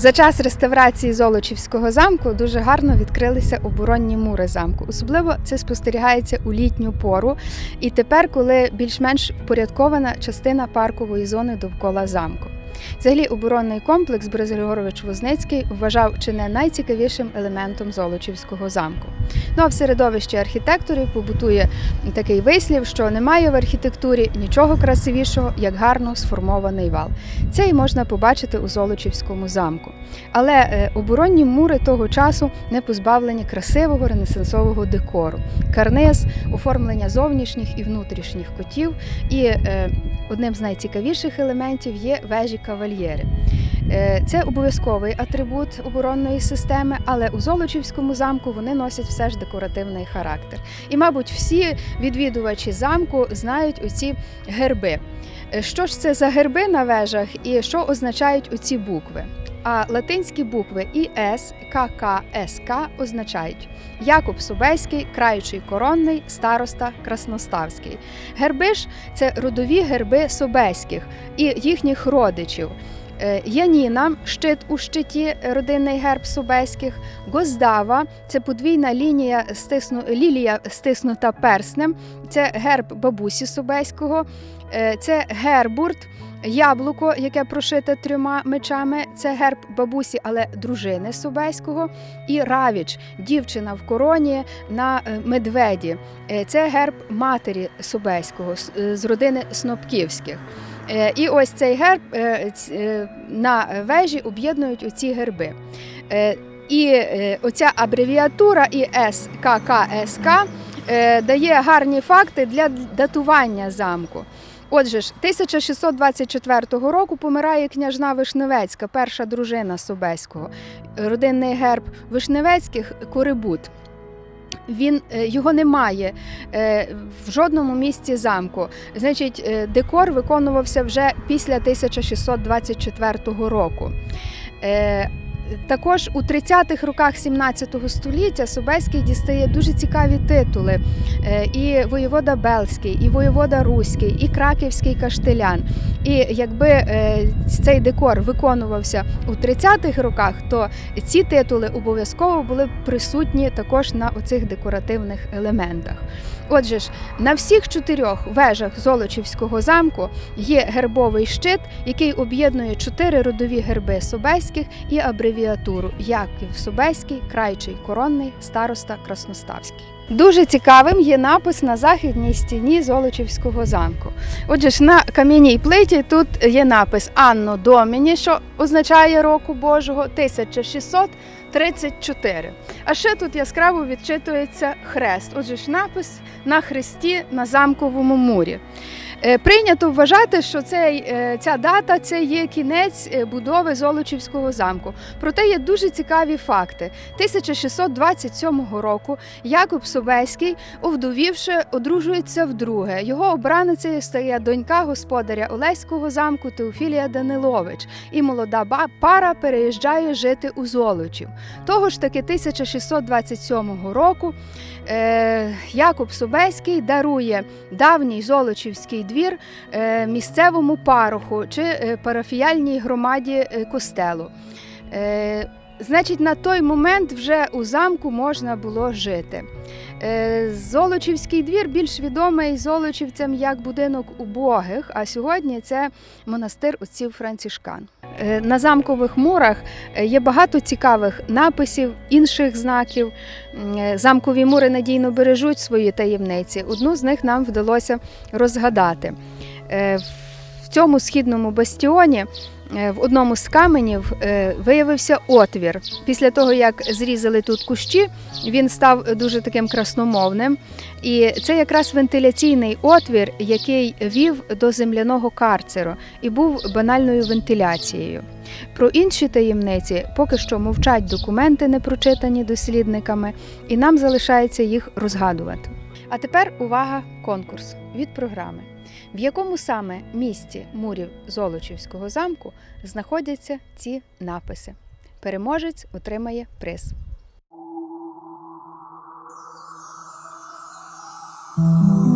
За час реставрації Золочівського замку дуже гарно відкрилися оборонні мури замку. Особливо це спостерігається у літню пору. І тепер, коли більш-менш впорядкована частина паркової зони довкола замку. Взагалі, оборонний комплекс Борис Возницький вважав чи не найцікавішим елементом Золочівського замку. Ну а в середовищі архітекторів побутує такий вислів, що немає в архітектурі нічого красивішого, як гарно сформований вал. Це і можна побачити у Золочівському замку. Але е, оборонні мури того часу не позбавлені красивого ренесансового декору, карниз, оформлення зовнішніх і внутрішніх котів. І е, одним з найцікавіших елементів є вежі кавальєри. Е, Це обов'язковий атрибут оборонної системи, але у Золочівському замку вони носять все ж декоративний характер. І, мабуть, всі відвідувачі замку знають оці герби. Е, Що ж це за герби на вежах і що означають оці букви? А латинські букви ІС, КК, СК означають Якуб Собеський, краючий коронний, староста Красноставський. Герби ж це родові герби Собеських і їхніх родичів. Е, Яніна щит у щиті, родинний герб Собеських, Гоздава це подвійна лінія стисну, лілія стиснута перснем, це герб бабусі Собеського, Е, це гербурт, яблуко, яке прошите трьома мечами, це герб бабусі, але дружини Собеського, і равіч, дівчина в короні на е, медведі. Це герб матері Собеського з родини Снопківських. Е, І ось цей герб е, е, на вежі об'єднують оці герби. І оця абревіатура ІСККСК е, дає гарні факти для датування замку. Отже ж, 1624 року помирає княжна Вишневецька, перша дружина Собеського. Родинний герб Вишневецьких Корибут. Він е, його немає е, в жодному місці замку. Значить, е, декор виконувався вже після 1624 року. Також у 30-х роках 17 століття Собеський дістає дуже цікаві титули: Е, і воєвода Белський, і воєвода Руський, і Краківський каштелян. І якби е, цей декор виконувався у 30-х роках, то ці титули обов'язково були присутні також на оцих декоративних елементах. Отже ж, на всіх чотирьох вежах Золочівського замку є гербовий щит, який об'єднує чотири родові герби Собеських і абревіатуру Яків Собеський, Крайчий Коронний, Староста Красноставський. Дуже цікавим є напис на західній стіні Золочівського замку. Отже ж, на кам'яній плиті тут є напис Анно Доміні, що означає року Божого 1634. А ще тут яскраво відчитується хрест. Отже ж, напис на хресті на замковому мурі. Е, Прийнято вважати, що цей, е, ця дата це є кінець е, будови Золочівського замку. Проте є дуже цікаві факти. 1627 року Якуб Собеський, овдовівши, одружується вдруге. Його обраницею стає донька господаря Олеського замку Теофілія Данилович, і молода пара переїжджає жити у Золочів. Того ж таки 1627 року Якуб Собеський дарує давній Золочівський двір е, місцевому пароху чи е, парафіяльній громаді е, костелу. Значить, на той момент вже у замку можна було жити. Е, Золочівський двір більш відомий золочівцям як будинок убогих, а сьогодні це монастир отців Францішкан. Е, На замкових мурах е, є багато цікавих написів, інших знаків. Замкові мури надійно бережуть свої таємниці. Одну з них нам вдалося розгадати. Цьому східному бастіоні е, в одному з каменів е, виявився отвір. Після того, як зрізали тут кущі, він став дуже таким красномовним. І це якраз вентиляційний отвір, який вів до земляного карцеру і був банальною вентиляцією. Про інші таємниці поки що мовчать документи, не прочитані дослідниками, і нам залишається їх розгадувати. А тепер увага, конкурс від програми. В якому саме місті мурів Золочівського замку знаходяться ці написи? Переможець отримає приз. Thank